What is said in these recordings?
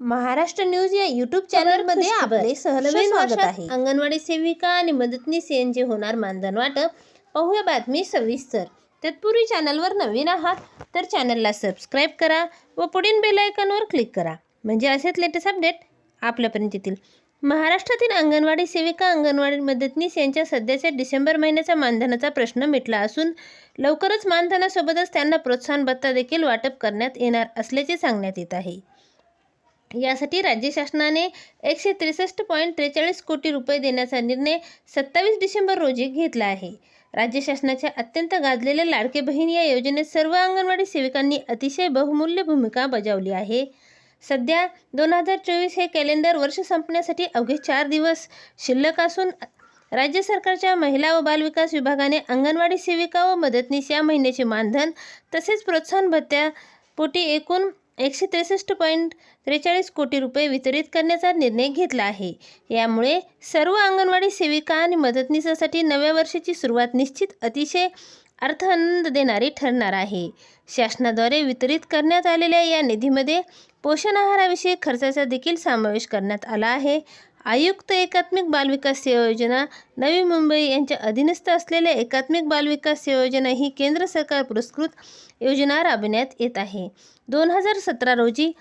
Maharashtra news या YouTube चॅनलमध्ये आपले सहर्ष स्वागत आहे. अंगणवाडी सेविका आणि मदतनीस यांचे होणार मानधन वाटप. पाहूया बातमी सविस्तर. तत्पूर्वी चॅनलवर नवीन आहात तर चॅनलला सबस्क्राईब करा व पुढील बेल आयकॉनवर क्लिक करा. म्हणजे असेच लेटेस्ट अपडेट आपल्यापर्यंत येतील. महाराष्ट्रातील अंगणवाडी सेविका अंगणवाडी मदतनीस यांच्या सध्याच्या डिसेंबर महिन्याचा मानधनाचा प्रश्न मिटला असून लवकरच मानधनासोबतच त्यांना प्रोत्साहन भत्ता देखील वाटप करण्यात येणार असल्याचे सांगण्यात येत आहे. यासाठी राज्य शासनाने एकशे त्रेसष्ट पॉईंट त्रेचाळीस कोटी रुपये देण्याचा निर्णय सत्तावीस डिसेंबर रोजी घेतला आहे. राज्य शासनाच्या अत्यंत गाजलेल्या लाडके बहीण या योजनेत सर्व अंगणवाडी सेविकांनी अतिशय बहुमूल्य भूमिका बजावली आहे. सध्या दोन हजार चोवीस हे कॅलेंडर वर्ष संपण्यासाठी अवघे चार दिवस शिल्लक असून राज्य सरकारच्या महिला व बालविकास विभागाने अंगणवाडी सेविका व मदतनीस या महिन्याचे मानधन तसेच प्रोत्साहन भत्त्या पोटी एकूण एकशे त्रेसष्ट पॉईंट त्रेचाळीस कोटी रुपये वितरित करण्याचा निर्णय घेतला आहे. यामुळे सर्व अंगणवाडी सेविका आणि मदतनीसासाठी नव्या वर्षाची सुरुवात निश्चित अतिशय अर्थानंद देणारी ठरणार आहे. शासनाद्वारे वितरित करण्यात आलेल्या या निधीमध्ये पोषण आहाराविषयी खर्चाचा देखील समावेश करण्यात आला आहे. आयुक्त एकात्मिक बालविकास सेवा योजना नवी मुंबई यांच्या अधीनस्थ असलेल्या एकात्मिक बालविकास सेवा योजना ही केंद्र सरकार पुरस्कृत योजना राबविण्यात येत आहे. दोन हजार सतरा रोजी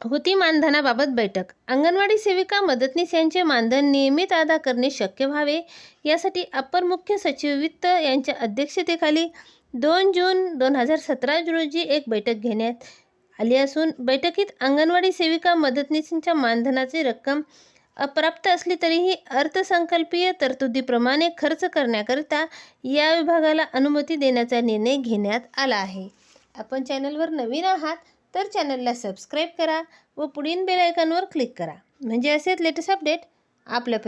होती मानधनाबाबत बैठक. अंगणवाडी सेविका मदतनीस यांचे मानधन नियमित अदा करणे शक्य व्हावे यासाठी अपर मुख्य सचिव वित्त यांच्या अध्यक्षतेखाली दोन जून दोन हजार सतरा रोजी एक बैठक घेण्यात आली असून बैठकीत अंगणवाडी सेविका मदतनीसींच्या मानधनाची रक्कम अप्राप्त असली तरीही अर्थसंकल्पीय तरतुदीप्रमाणे खर्च करण्याकरिता या विभागाला अनुमती देण्याचा निर्णय घेण्यात आला आहे. आपण चॅनलवर नवीन आहात तर चॅनलला सबस्क्राईब करा व पुढील बेलायकॉनवर क्लिक करा. म्हणजे असेच लेटेस्ट अपडेट आपल्या